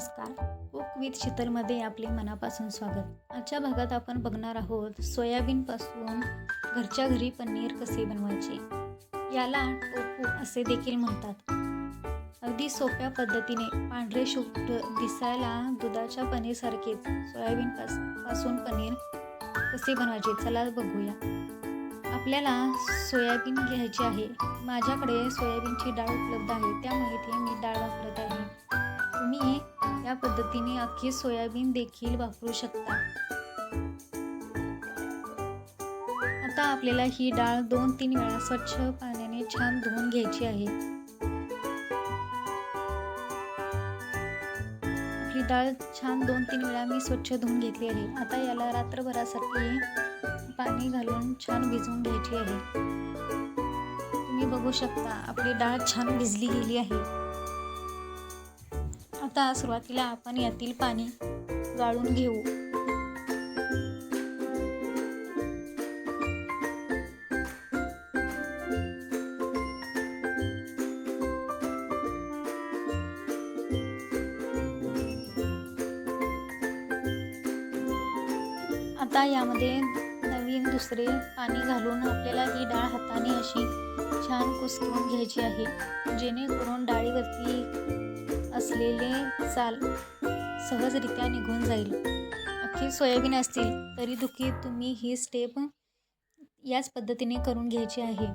नमस्कार. Cook with शीतलमध्ये आपले मनापासून स्वागत. आजच्या भागात आपण बघणार आहोत सोयाबीनपासून घरच्या घरी पनीर कसे बनवायचे? याला टोपू असे देखील म्हणतात. अगदी सोप्या पद्धतीने पांढरे शुभ्र दिसायला दुधाच्या पनीरसारखेच सोयाबीन पासपासून पनीर कसे बनवायचे चला बघूया. आपल्याला सोयाबीन घ्यायची आहे. माझ्याकडे सोयाबीनची डाळ उपलब्ध आहे. त्यामुळे इथे मी डाळ वापरत आहे. तुम्ही या पद्धतीने अख्खी सोयाबीन देखील वापरू शकता. आता आपल्याला ही डाळ दोन तीन वेळा स्वच्छ पाण्याने छान धुवून घ्यायची आहे. आपली डाळ छान दोन तीन वेळा मी स्वच्छ धुवून घेतली आहे. आता याला रात्रभरासाठी पाणी घालून छान भिजवून घ्यायची आहे. तुम्ही बघू शकता आपली डाळ छान भिजली गेली आहे. आता सुरुवातीला आपण यातील पाणी गाळून घेऊ. आता यामध्ये नवीन दुसरे पाणी घालून आपल्याला ही डाळ हाताने अशी छान कुसकून घ्यायची आहे जेणेकरून डाळीवरती असलेले साल सहजरित्या निघून जाईल. अख्खी सोयाबीन असतील तरी दुखी तुम्ही ही स्टेप याच पद्धतीने करून घ्यायची आहे.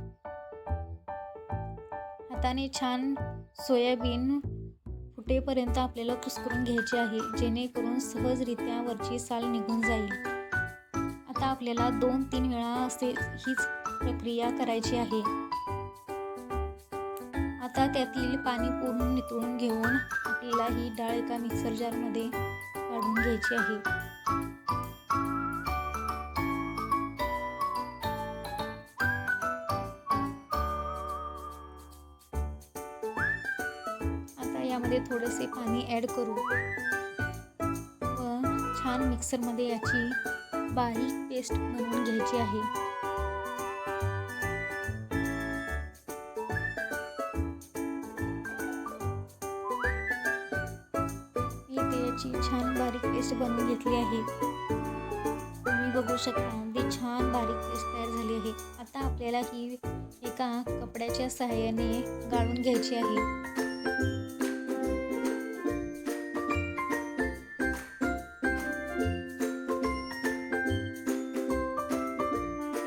हाताने छान सोयाबीन फुटेपर्यंत आपल्याला कुसकरून घ्यायची आहे जेणेकरून सहजरित्या वरची साल निघून जाईल. आता आपल्याला दोन तीन वेळा असे हीच प्रक्रिया करायची आहे. आता त्यातील पाणी पूर्ण नितळून घेऊन आपल्याला ही डाळ एका मिक्सर जारमध्ये काढून घ्यायची आहे. आता यामध्ये थोडेसे पाणी ॲड करू. व छान मिक्सरमध्ये याची बारीक पेस्ट बनवून घ्यायची आहे. याची छान बारीक पेस्ट बनवून घेतली आहे. तुम्ही बघू शकता अगदी छान बारीक पेस्ट तयार झाली आहे. आता आपल्याला ही एका कपड्याच्या सहाय्याने गाळून घ्यायची आहे.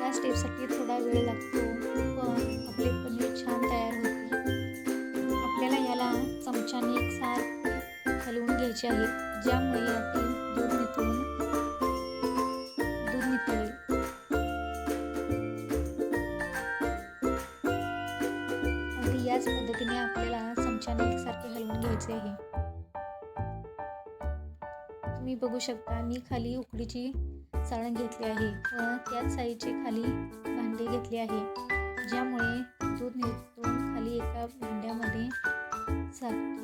या स्टेपसाठी थोडा वेळ लागतो पण आपले पनीर छान तयार होते. आपल्याला याला चमच्याने एक सार हलवून घ्यायचे आहे ज्यामुळे यातील दूध निथळून दूध निथळेल अगदी याच पद्धतीने आपल्याला चमच्याने एकसारखे हलवून घ्यायचे आहे. तुम्ही बघू शकता मी खाली उकडीची चाळण घेतली आहे व त्याच साईजचे खाली भांडे घेतले आहे ज्यामुळे दूध निथळून खाली एका भांड्यामध्ये साठेल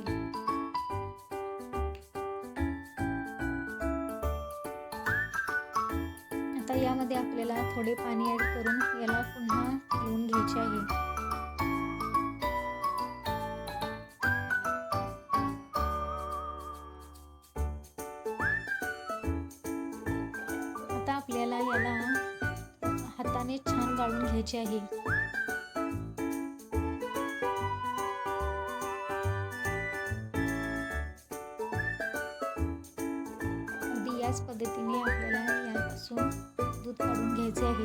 आता यामध्ये आपल्याला थोडे पाणी ॲड करून याला पुन्हा लिहून घ्यायचे आहे. आता आपल्याला याला हाताने छान गाळून घ्यायचे आहे. घ्यायचे आहे.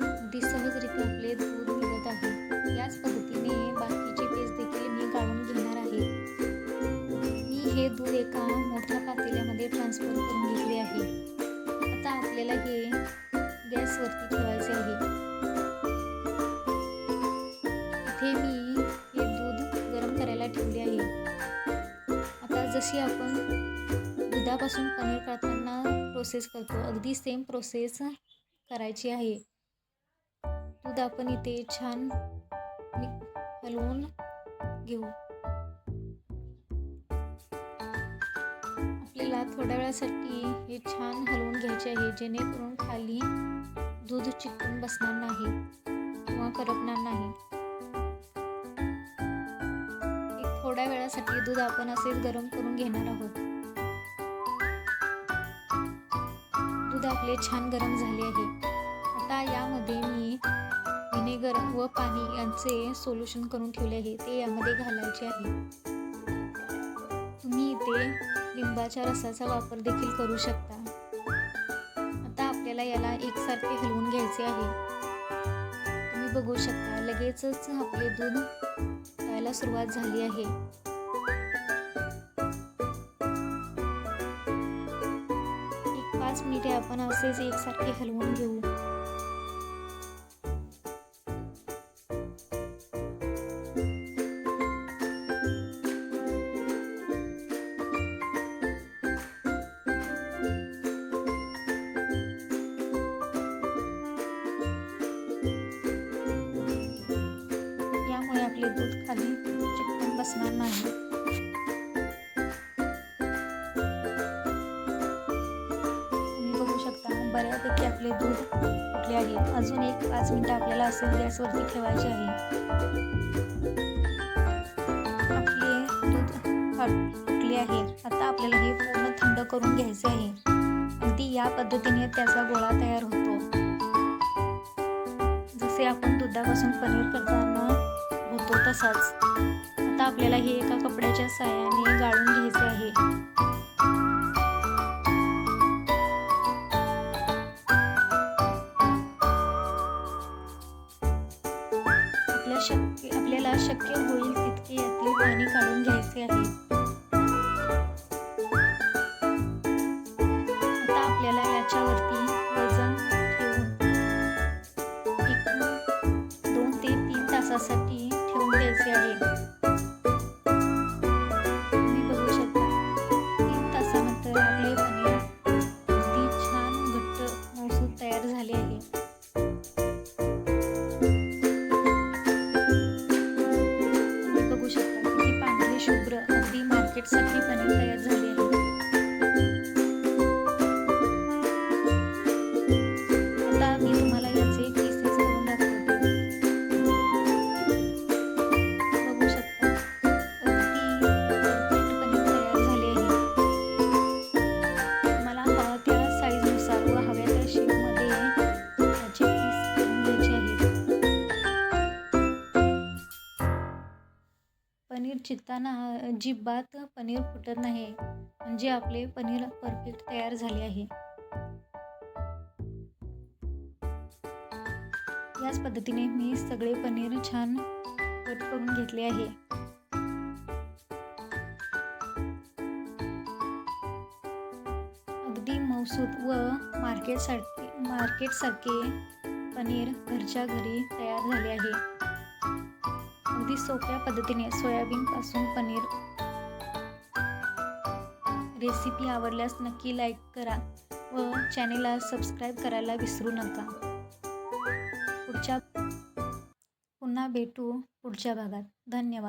अगदी सहजरित्या आपले दूध निघत आहे. याच पद्धतीने बाकीचे पेस्ट देखील मी गाळून घेणार आहे. मी हे दूध एका मोठ्या पातेल्यामध्ये ट्रान्सफर जशी आपण दुधापासून पनीर काढताना प्रोसेस करतो अगदी सेम प्रोसेस करायची आहे. दूध आपण इथे छान हलवून घेऊ. आपल्याला थोड्या वेळासाठी हे छान हलवून घ्यायचे आहे जेणेकरून खाली दूध चिकटून बसणार नाही किंवा करपणार नाही. थोड्या वेळासाठी दूध आपण असेच गरम करून घेणार आहोत. दूध आपले छान गरम झाले आहे. आता यामध्ये मी व्हिनेगर व पाणी यांचे सोल्युशन करून ठेवले आहे. ते यामध्ये घालायचे आहे. तुम्ही इथे लिंबाच्या रसाचा वापर देखील करू शकता. आता आपल्याला याला एकसारखे हलवून घ्यायचे आहे. तुम्ही बघू शकता लगेचच आपले दूध यायला सुरुवात झाली आहे. एक पाच मिनिटे आपण असेच एकसारखे हलवून घेऊ. दूध खाली चिकटून बसणार नाही. तुम्ही बघू शकता बऱ्यापैकी आपले दूध फुटले आहे? अजून एक पाच मिनिटं आपल्याला असे गॅसवरती ठेवायचे आहे. आपले दूध फुटले आहे? आता आपल्याला हे पूर्ण थंड करून घ्यायचे आहे. अगदी या पद्धतीने त्याचा गोळा तयार होतो. जसे आपण दुधापासून पनीर करताना होतो तसाच. आता आपल्याला हे एका कपड्याच्या साहाय्याने गाळून घ्यायचे आहे. आपल्या शक्य आपल्याला शक्य होईल तितके यातले पाणी काढून घ्यायचे आहे. आता आपल्याला याच्यावरती वजन ठेवून एक दोन ते तीन तासासाठी ठेवून द्यायचे आहे पनीर चित्ताना अजिबात पनीर फुटत नाही. म्हणजे आपले पनीर परफेक्ट तयार झाले आहे. याच पद्धतीने मी सगळे पनीर छान कट करून घेतले आहे. अगदी मौसूद व मार्केटसारखे मार्केटसारखे पनीर घरच्या घरी तयार झाले आहे. सोप्या पद्धतीने सोयाबीनपासून पनीर. रेसिपी आवडल्यास नक्की लाईक करा व चॅनेलला सबस्क्राईब करायला विसरू नका. पुढच्या पुन्हा भेटू पुढच्या भागात. धन्यवाद.